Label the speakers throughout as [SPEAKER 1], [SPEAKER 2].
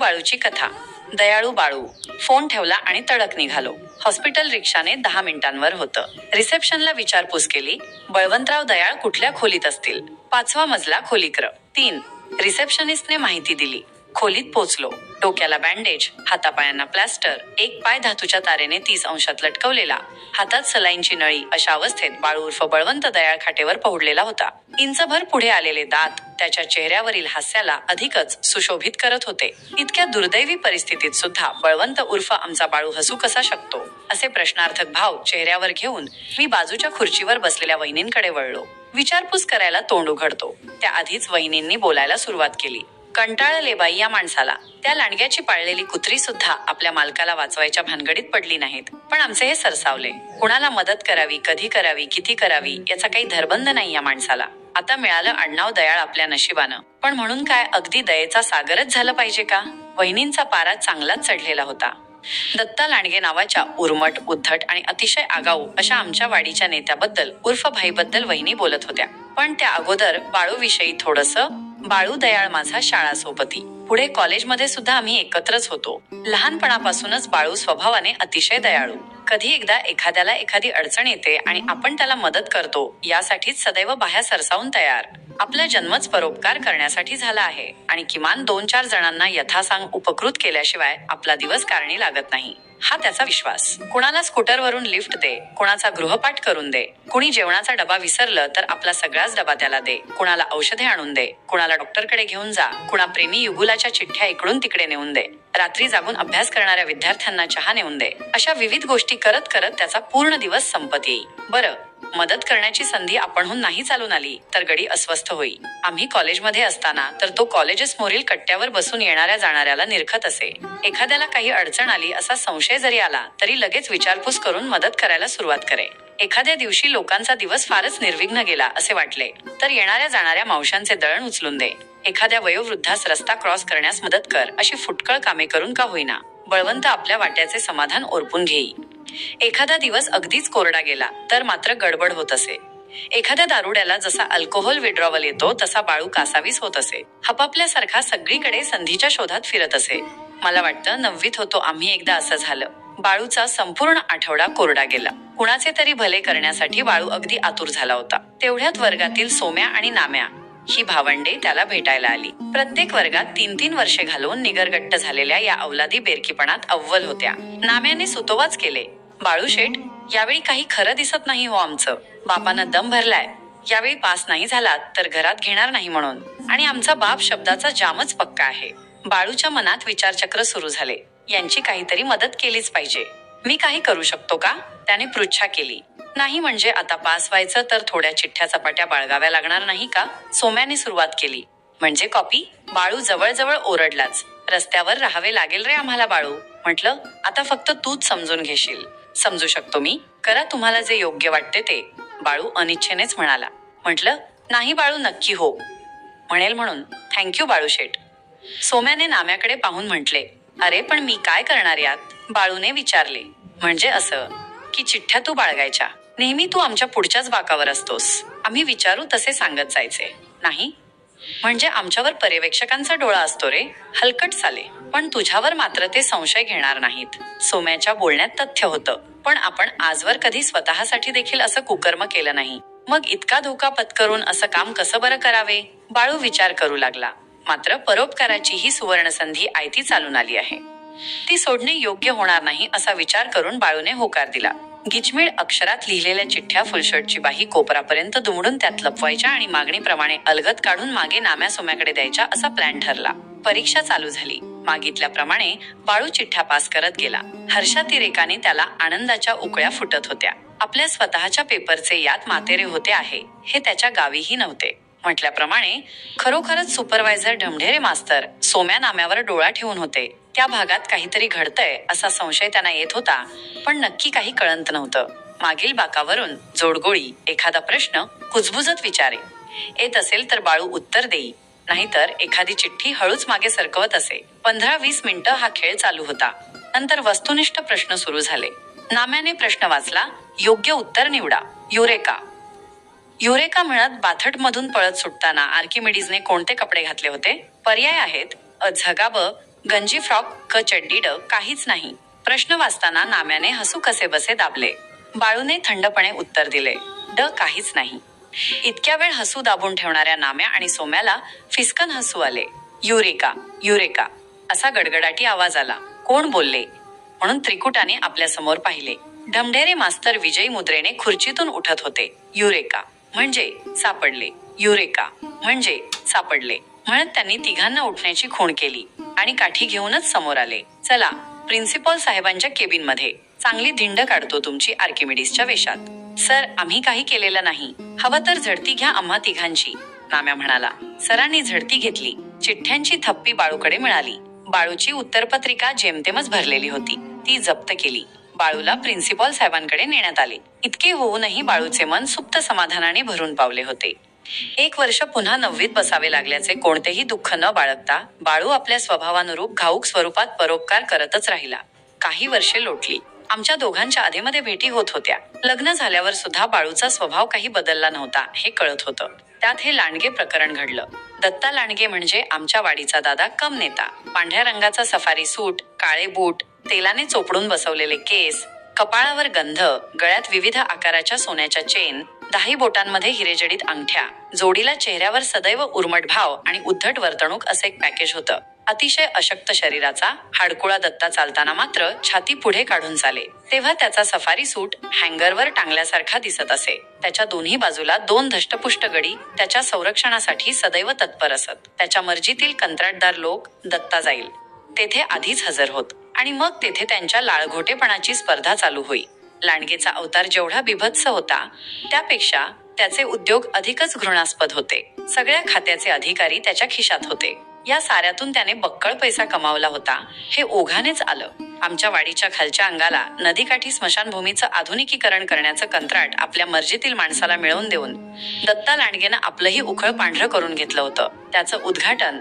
[SPEAKER 1] बाळूची कथा. दयाळू बाळू. फोन ठेवला आणि तडक निघालो. हॉस्पिटल रिक्षाने दहा मिनिटांवर होतं. रिसेप्शनला विचारपूस केली बळवंतराव दयाळ कुठल्या खोलीत असतील? पाचवा मजला खोलीक्र. तीन. रिसेप्शनिस्टने माहिती दिली खोलीत पोचलो. डोक्याला बँडेज हातापायांना प्लॅस्टर एक पाय धातूच्या तारेने तीस अंशात लटकवलेला. हातात सलाईंची नळी अशा अवस्थेत बाळू उर्फ बळवंत दयाळ खाटेवर पहुडलेला होता. इंचभर पुढे आलेले दात त्याच्या चेहऱ्यावरील हास्याला अधिकच सुशोभित करत होते. इतक्या दुर्दैवी परिस्थितीत सुद्धा बळवंत उर्फ आमचा बाळू हसू कसा शकतो? असे प्रश्नार्थक भाव चेहऱ्यावर घेऊन मी बाजूच्या खुर्चीवर बसलेल्या वहिनींकडे वळलो. विचारपूस करायला तोंड उघडतो. त्याआधीच वहिनींनी बोलायला सुरुवात केली. कंटाळले बाई या माणसाला. त्या लांडग्याची पाळलेली कुत्री सुद्धा आपल्या मालकाला वाचवायच्या भानगडीत पडली नाहीत. पण आमचे हे सरसावले. कुणाला मदत करावी कधी करावी किती करावी याचा काही धरबंध नाही या माणसाला. आता मिळालं अण्णाव दयाळ आपल्या नशिबानं. पण म्हणून काय अगदी दयेचा सागरच झालं पाहिजे का? वहिनींचा पारा चांगलाच चढलेला होता. दत्ता लांडगे नावाच्या उर्मट उद्धट आणि अतिशय आगाऊ अशा आमच्या वाडीच्या नेत्याबद्दल उर्फ भाईबद्दल वहिनी बोलत होत्या. पण त्या अगोदर बाळूविषयी थोडस बाळू दयाळ माझा शाळा सोबती. पुढे कॉलेजमध्ये सुद्धा आम्ही एकत्रच होतो. लहानपणापासूनच बाळू स्वभावाने अतिशय दयाळू. कधी एकदा एखाद्याला एखादी अडचण येते आणि आपण त्याला मदत करतो यासाठीच सदैव बाह्या सरसावून तयार. आपला जन्मच परोपकार करण्यासाठी झाला आहे आणि किमान दोन चार जणांना यथासांग उपकृत केल्याशिवाय आपला दिवस कारणी लागत नाही. हा त्याचा विश्वास. कुणाला स्कूटरवरून लिफ्ट दे कुणाचा गृहपाठ करून दे कुणी जेवणाचा डबा विसरलं तर आपला सगळाच डबा त्याला दे कुणाला औषधे आणून दे कुणाला डॉक्टरकडे घेऊन जा कुणा प्रेमी युगुलाच्या चिठ्ठ्या इकडून तिकडे नेऊन दे. रात्री जागून अभ्यास करणाऱ्या विद्यार्थ्यांना चहा नेऊन दे. अशा विविध गोष्टी करत करत त्याचा पूर्ण दिवस संपत येईल. बरं मदत करण्याची संधी आपणहून नाही चालून आली तर गडी अस्वस्थ होई आम्ही कॉलेजमध्ये असताना तर तो कॉलेजेस मोरील कट्ट्यावर बसून येणाऱ्या जाणाऱ्याला निरखत असे. एखाद्याला काही अडचण आली असा संशय जरी आला तरी लगेच विचारपूस करून मदत करायला सुरुवात करे. एखाद्या दिवशी लोकांचा दिवस फारच निर्विघ्न गेला असे वाटले तर येणाऱ्या जाणाऱ्या मावशांचे दळण उचलून दे. एखाद्या वयोवृद्धास रस्ता क्रॉस करण्यास मदत कर अशी फुटकळ कामे करून का होईना. बळवंत आपल्या वाट्याचे समाधान ओरपून घेई. एखादा दिवस अगदीच कोरडा गेला तर मात्र गडबड होत असे. एखाद्या दारुड्याला जसा अल्कोहोल विड्रॉवल येतो तसा बाळू कासावीस होत असे. हपापल्यासारखा सगळीकडे संधीच्या शोधात फिरत असे. मला वाटतं नववीत होतो आम्ही एकदा असं झालं. बाळूचा संपूर्ण आठवडा कोरडा गेला. कुणाचे तरी भले करण्यासाठी बाळू अगदी आतुर झाला होता. तेवढ्यात वर्गातील सोम्या आणि नाम्या. ही भावंडे त्याला भेटायला आली. प्रत्येक वर्गात तीन तीन वर्षे घालून निगरगट्ट झालेल्या या अवलादी बेरकीपणात अव्वल होत्या. नाम्याने सुतोवाच केले. बाळू शेठ यावेळी काही खरं दिसत नाही हो आमचं. बापानं दम भरलाय. यावेळी पास नाही झाला तर घरात घेणार नाही म्हणून. आणि आमचा बाप शब्दाचा जामच पक्का आहे. बाळूच्या मनात विचारचक्र सुरू झाले. यांची काहीतरी मदत केलीच पाहिजे. मी काही करू शकतो का? त्याने पृच्छा केली. नाही म्हणजे आता पास व्हायचं तर थोड्या चिठ्ठ्या चपाट्या बाळगाव्या लागणार नाही का? सोम्याने सुरुवात केली. म्हणजे कॉपी? बाळू जवळजवळ ओरडलाच. रस्त्यावर राहावे लागेल रे आम्हाला बाळू. म्हटलं आता फक्त तूच समजून घेशील. समजू शकतो मी. करा तुम्हाला जे योग्य वाटते ते. बाळू अनिच्छेनेच म्हणाला. म्हटलं नाही बाळू नक्की हो. म्हणेल म्हणून. थँक्यू बाळू शेठ. सोम्याने नाम्याकडे पाहून म्हटले अरे पण मी काय करणार यात? बाळूने विचारले. म्हणजे असं की चिठ्ठ्या तू बाळगायच्या. नेहमी तू आमच्या पुढच्याच बाकावर असतोस. आम्ही विचारू तसे सांगत जायचे. नाही? म्हणजे आमच्यावर पर्यवेक्षकांचा डोळा असतो रे. हलकट चाले. पण तुझ्यावर मात्र ते संशय घेणार नाहीत. सोम्याच्या बोलण्यात तथ्य होतं. पण आपण आजवर कधी स्वतःसाठी देखील असं कुकर्म केलं नाही. मग इतका धोका पत्करून असं काम कसं बरं करावे? बाळू विचार करू लागला. मात्र परोपकाराची ही सुवर्ण संधी आयती चालून आली आहे. ती सोडणे योग्य होणार नाही असा विचार करून बाळूने होकार दिला. गिचमिळ अक्षरात लिहिलेल्या चिठ्ठ्या फुलशर्टची बाही कोपरापर्यंत दुमडून त्यात लपवायच्या आणि मागणीप्रमाणे अलगत काढून मागे नाम्या सोम्याकडे द्यायच्या असा प्लॅन ठरला. परीक्षा चालू झाली. मागितल्याप्रमाणे बाळू चिठ्ठ्या पास करत गेला. हर्षातिरेकाने त्याला आनंदाच्या उकळ्या फुटत होत्या. आपल्या स्वतःच्या पेपरचे यात मातेरे होते आहे. हे त्याच्या गावीही नव्हते. म्हटल्याप्रमाणे खरोखरच सुपरवायझर ढमढेरे मास्तर सोम्या नाम्यावर डोळा ठेवून होते. त्या भागात काहीतरी घडतंय असा संशय त्यांना येत होता पण नक्की काही कळंत नव्हतं. मागील बाकावरून जोडगोळी एखादा प्रश्न कुजबुजत विचारे. येत असेल तर बाळू उत्तर देई नाहीतर एखादी चिठ्ठी हळूच मागे सरकवत असे. पंधरा वीस मिनिटं हा खेळ चालू होता. नंतर वस्तुनिष्ठ प्रश्न सुरू झाले. नाम्याने प्रश्न वाचला योग्य उत्तर निवडा युरेका. युरेका मिळत बाथटमधून पळत सुटताना आर्किमिडीजने कोणते कपडे घातले होते? पर्याय आहेत अ झगाब गंजी फ्रॉक क चड्डी ड काहीच नाही. प्रश्न वाचताना नाम्याने हसू कसे बसे दाबले. बाळूने थंडपणे उत्तर दिले ड काहीच नाही. इतक्या वेळ हसू दाबून ठेवणाऱ्या नाम्या आणि सोम्याला फिसकन हसू आले. Eureka eureka. असा गडगडाटी आवाज आला. कोण बोलले? म्हणून त्रिकुटाने आपल्यासमोर पाहिले. ढमढेरे मास्तर विजयी मुद्रेने खुर्चीतून उठत होते. युरेका. म्हणजे सापडले. युरेका म्हणजे सापडले. म्हणत त्यांनी तिघांना उठण्याची खूण केली आणि काठी घेऊनच समोर आले. चला प्रिन्सिपॉल साहेबांच्या केबिनमध्ये चांगली धिंड काढतो तुमची आर्किमिडीसच्या वेशात. सर आम्ही काही केलेलं नाही. हवं तर झडती घ्या आम्हा तिघांची. नाम्या म्हणाला. सरांनी झडती घेतली. चिठ्ठ्यांची थप्पी बाळूकडे मिळाली. बाळूची उत्तरपत्रिका जेमतेमच भरलेली होती. ती जप्त केली. बाळूला प्रिन्सिपॉल साहेबांकडे नेण्यात आले. इतके होऊनही बाळूचे मन सुप्त समाधानाने भरून पावले होते. एक वर्ष पुन्हा नववीत बसावे लागल्याचे कोणतेही दुःख न बाळगता बाळू आपल्या स्वभावानुरूप घाऊक स्वरूपात परोपकार करतच राहिला. काही वर्षे लोटली. आमच्या दोघांच्या आधीमध्ये भेटी होत होत्या. लग्न झाल्यावर सुद्धा बाळूचा स्वभाव काही बदलला नव्हता हे कळत होतं. त्यात हे लांडगे प्रकरण घडलं. दत्ता लांडगे म्हणजे आमच्या वाडीचा दादा कम नेता. पांढऱ्या रंगाचा सफारी सूट काळे बूट तेलाने चोपडून बसवलेले केस कपाळावर गंध गळ्यात विविध आकाराच्या सोन्याच्या चेन दाही बोटांमध्ये हिरेजडित अंगठ्या जोडीला चेहऱ्यावर सदैव उर्मट भाव आणि उद्धट वर्तणूक असं एक पॅकेज होतं. अतिशय अशक्त शरीराचा हाडकुळा दत्ता चालताना मात्र छाती पुढे काढून चाले. तेव्हा त्याचा सफारी सूट हँगरवर टांगल्यासारखा दिसत असे. त्याच्या दोन्ही बाजूला दोन धष्टपुष्ट गडी त्याच्या संरक्षणासाठी सदैव तत्पर असत. त्याच्या मर्जीतील कंत्राटदार लोक दत्ता जाईल. तेथे आधीच हजर होत. आणि मग तेथे त्यांच्या लाळघोटेपणाची स्पर्धा चालू होई. लांडगेचा अवतार जेवढा बिभत्स होता त्यापेक्षा त्याचे उद्योग अधिकच घृणास्पद होते. सगळ्या खात्याचे अधिकारी त्याच्या खिशात होते. या साऱ्यातून त्याने बक्कळ पैसा कमावला होता. हे ओघानेच आलं. आमच्या वाडीच्या खालच्या अंगाला नदीकाठी स्मशानभूमीचं आधुनिकीकरण करण्याचं कंत्राट आपल्या मर्जीतील माणसाला मिळवून देऊन दत्ता लांडगेनं आपलंही उखळ पांढरं करून घेतलं होतं. त्याचं उद्घाटन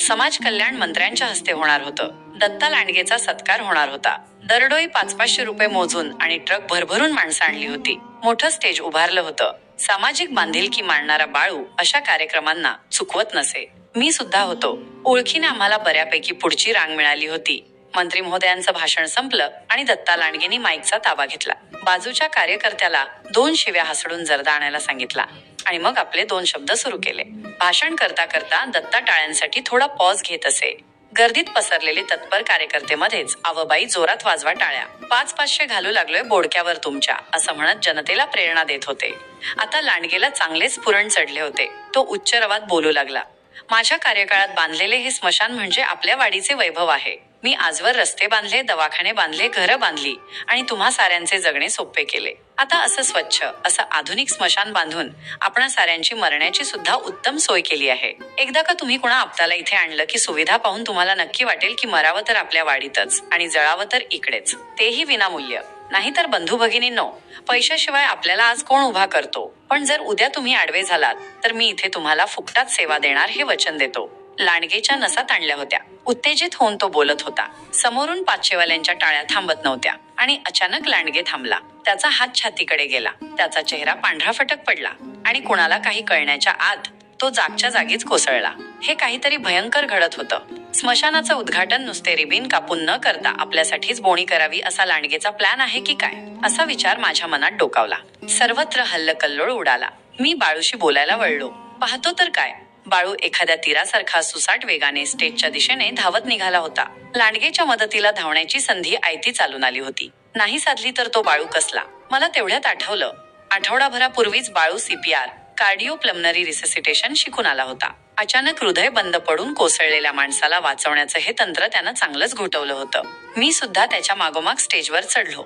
[SPEAKER 1] समाज कल्याण मंत्र्यांच्या हस्ते होणार होतं. दत्ता लांडगेचा सत्कार होणार होता. दरडोई पाच पाचशे रुपये मोजून आणि ट्रक भरभरून माणसं आणली होती. मोठं स्टेज उभारलं होतं. सामाजिक बांधिलकी मांडणारा बाळू अशा कार्यक्रमांना चुकवत नसे. मी सुद्धा होतो. ओळखीने आम्हाला बऱ्यापैकी पुढची रांग मिळाली होती. मंत्री महोदयांचं भाषण संपलं आणि दत्ता लांडगेनी माईकचा ताबा घेतला. बाजूच्या कार्यकर्त्याला दोन शिव्या हसडून जर्दा आणायला सांगितला आणि मग आपले दोन शब्द सुरू केले. भाषण करता करता दत्ता टाळ्यांसाठी थोडा पॉज घेत असे. गर्दीत पसरलेले तत्पर कार्यकर्तेमध्येच आवबाई जोरात वाजवा टाळ्या. पाच पाचशे घालू लागलोय बोडक्यावर तुमच्या असं म्हणत जनतेला प्रेरणा देत होते. आता लांडगेला चांगलेच पुरण चढले होते. तो उच्च रवात बोलू लागला. माझ्या कार्यकाळात बांधलेले हे स्मशान म्हणजे आपल्या वाडीचे वैभव आहे. मी आजवर रस्ते बांधले दवाखाने बांधले घरं बांधली आणि तुम्हा साऱ्यांचे जगणे सोपे केले. आता असं स्वच्छ असं आधुनिक स्मशान बांधून आपण साऱ्यांची मरण्याची सुद्धा उत्तम सोय केली आहे. एकदा का तुम्ही कुणा आपल्याला इथे आणलं की सुविधा पाहून तुम्हाला नक्की वाटेल की मरावं तर आपल्या वाडीतच आणि जळावं तर इकडेच. तेही विनामूल्य. नाहीतर बंधू भगिनींनो पैशाशिवाय आपल्याला आज कोण उभा करतो? पण जर उद्या तुम्ही आडवे झालात तर मी इथे तुम्हाला फुकटात सेवा देणार हे वचन देतो. लांडगेच्या नसा ताणल्या होत्या. उत्तेजित होऊन तो बोलत होता. समोरून पाचशेवाल्यांच्या टाळ्या थांबत नव्हत्या आणि अचानक लांडगे थांबला. त्याचा हात छातीकडे गेला. त्याचा चेहरा पांढरा फटक पडला आणि कुणाला काही कळण्याच्या आत तो जागच्या जागीच कोसळला. हे काहीतरी भयंकर घडत होतं. स्मशानाचं उद्घाटन नुसते रिबीन कापून न करता आपल्यासाठीच बोणी करावी असा लांडगेचा प्लॅन आहे की काय? असा विचार माझ्या मनात डोकावला. सर्वत्र हल्लकल्लोळ उडाला. मी बाळूशी बोलायला वळलो. पाहतो तर काय? बाळू एखाद्या तीरासारखा सुसाट वेगाने स्टेजच्या दिशेने धावत निघाला होता. लांडगेच्या मदतीला धावण्याची संधी आयती चालून आली होती. नाही साधली तर तो बाळू कसला? मला तेवढ्यात आठवलं. आठवडाभरापूर्वीच Balu CPR cardio pulmonary resuscitation शिकून आला होता. अचानक हृदय बंद पडून कोसळलेल्या माणसाला वाचवण्याचं हे तंत्र त्यानं चांगलंच घोटवलं होतं. मी सुद्धा त्याच्या मागोमाग स्टेजवर चढलो.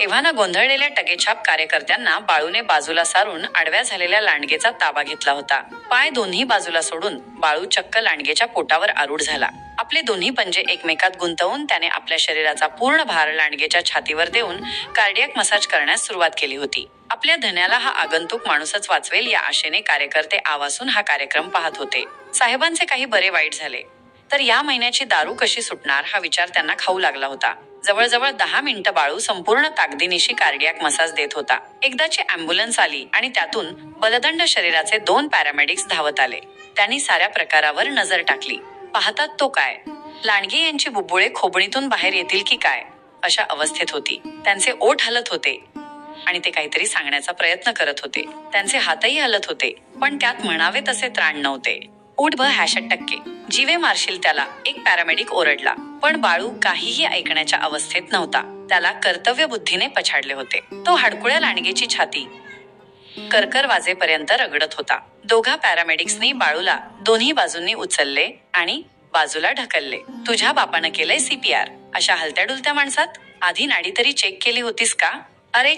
[SPEAKER 1] एव्हाना गोंधळलेल्या टगेछाप कार्यकर्त्यांना बाळूने बाजूला सारून आडव्या झालेल्या लांडगेचा ताबा घेतला होता. पाय दोन्ही बाजूला सोडून बाळू चक्क लांडगेच्या पोटावर आरूढ झाला. आपले दोन्ही पंजे एकमेकात गुंतवून त्याने आपल्या शरीराचा पूर्ण भार लांडगेच्या छातीवर देऊन कार्डियक मसाज करण्यास सुरुवात केली होती. आपल्या धन्याला हा आगंतुक माणूसच वाचवेल या आशेने कार्यकर्ते आवासून हा कार्यक्रम पाहत होते. साहेबांचे काही बरे वाईट झाले. तर या महिन्याची दारू कशी सुटणार हा विचार त्यांना खाऊ लागला होता. जवळजवळ दहा मिनिटं बाळू संपूर्ण ताकदीनिशी कार्डियाक मसाज देत होता. एकदाची अँब्युलन्स आली आणि त्यातून बलदंड शरीराचे दोन पॅरामेडिक्स धावत आले. त्यांनी साऱ्या प्रकारावर नजर टाकली. पाहतात तो काय? लांडगे यांची बुबुळे खोबणीतून बाहेर येतील की काय? अशा अवस्थेत होती. त्यांचे ओठ हलत होते. आणि ते काहीतरी सांगण्याचा प्रयत्न करत होते. त्यांचे हातही हलत होते. पण त्यात म्हणावे तसे त्राण नव्हते. उठ ब हॅशट टक्के. जीवे मारशील त्याला. एक पॅरामेडिक ओरडला. पण बाळू काहीही ऐकण्याच्या अवस्थेत नव्हता. त्याला कर्तव्य बुद्धीने पछाडले होते. तो हाडकुळ्या लांडगेची छाती करकर वाजेपर्यंत रगडत होता. दोघा पॅरामेडिक्सनी बाळूला दोन्ही बाजूंनी उचलले आणि बाजूला ढकलले. तुझ्या बापानं केलंय सीपीआर अशा हलत्या डुलत्या माणसात? आधी नाडी तरी चेक केली होतीस का? अरे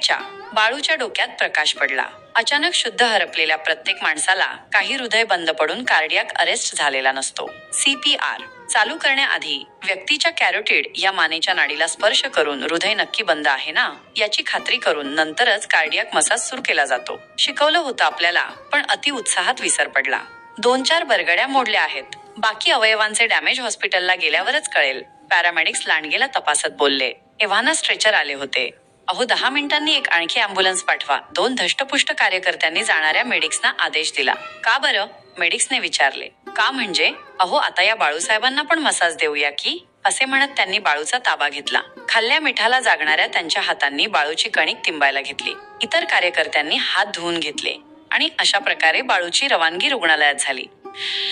[SPEAKER 1] बाळूच्या डोक्यात प्रकाश पडला. अचानक शुद्ध हरपलेल्या प्रत्येक माणसाला काही हृदय बंद पडून कार्डियाक अरेस्ट झालेला नसतो. सीपीआर चालू करण्याआधी व्यक्तीच्या कॅरोटिड या मानेच्या नाडीला स्पर्श करून हृदय नक्की बंद आहे ना? याची खात्री करून नंतरच कार्डियाक मसाज सुरू केला जातो. शिकवलं होतं आपल्याला पण अति उत्साहात विसर पडला. दोन चार बरगड्या मोडल्या आहेत. बाकी अवयवांचे डॅमेज हॉस्पिटलला गेल्यावरच कळेल. पॅरामेडिक्स लांडगेला तपासत बोलले. एव्हाना स्ट्रेचर आले होते. अहो दहा मिनिटांनी एक आणखी अँब्युलन्स पाठवा. दोन धष्टपुष्ट कार्यकर्त्यांनी जाणाऱ्या मेडिक्सना आदेश दिला. का बरं? मेडिक्सने विचारले. का म्हणजे? अहो आता या बाळूसाहेबांना पण मसाज देऊया की? असे म्हणत त्यांनी बाळूचा ताबा घेतला. खाल्ल्या मिठाला जागणाऱ्या त्यांच्या हातांनी बाळूची कणिक तिंबायला घेतली. इतर कार्यकर्त्यांनी हात धुवून घेतले. आणि अशा प्रकारे बाळूची रवानगी रुग्णालयात झाली.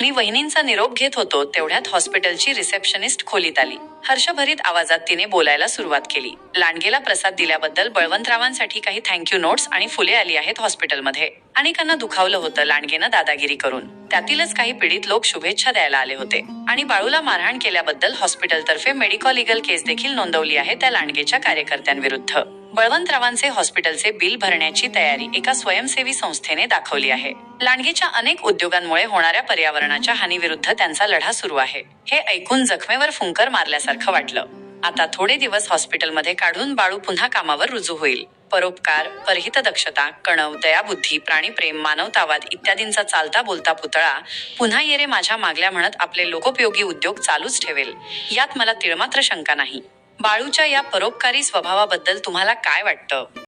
[SPEAKER 1] मी वहिनींचा निरोप घेत होतो तेवढ्यात हॉस्पिटलची रिसेप्शनिस्ट खोलीत आली. हर्षभरीत आवाजात तिने बोलायला सुरुवात केली. लांडगेला प्रसाद दिल्याबद्दल बळवंतरावांसाठी काही थँक्यू नोट्स आणि फुले आली आहेत हॉस्पिटलमध्ये. अनेकांना दुखावलं होतं लांडगेनं दादागिरी करून. त्यातीलच काही पीडित लोक शुभेच्छा द्यायला आले होते. आणि बाळूला मारहाण केल्याबद्दल हॉस्पिटलतर्फे मेडिकॉ लिगल केस देखील नोंदवली आहे त्या लांडगेच्या कार्यकर्त्यांविरुद्ध. बळवंतरावांचे हॉस्पिटलचे बिल भरण्याची तयारी एका स्वयंसेवी संस्थेने दाखवली आहे. लांडगेच्या अनेक उद्योगांमुळे होणाऱ्या पर्यावरणाच्या हानीविरुद्ध त्यांचा लढा सुरू आहे. हे ऐकून जखमेवर फुंकर मारल्यासारखं वाटलं. आता थोडे दिवस हॉस्पिटलमध्ये काढून बाळू पुन्हा कामावर रुजू होईल. परोपकार परहित दक्षता कणव दयाबुद्धी प्राणीप्रेम मानवतावाद इत्यादींचा चालता बोलता पुतळा पुन्हा ये रे माझ्या मागल्या म्हणत आपले लोकोपयोगी उद्योग चालूच ठेवेल. यात मला तिळमात्र शंका नाही. बाळूच्या या परोपकारी स्वभावाबद्दल तुम्हाला काय वाटतं?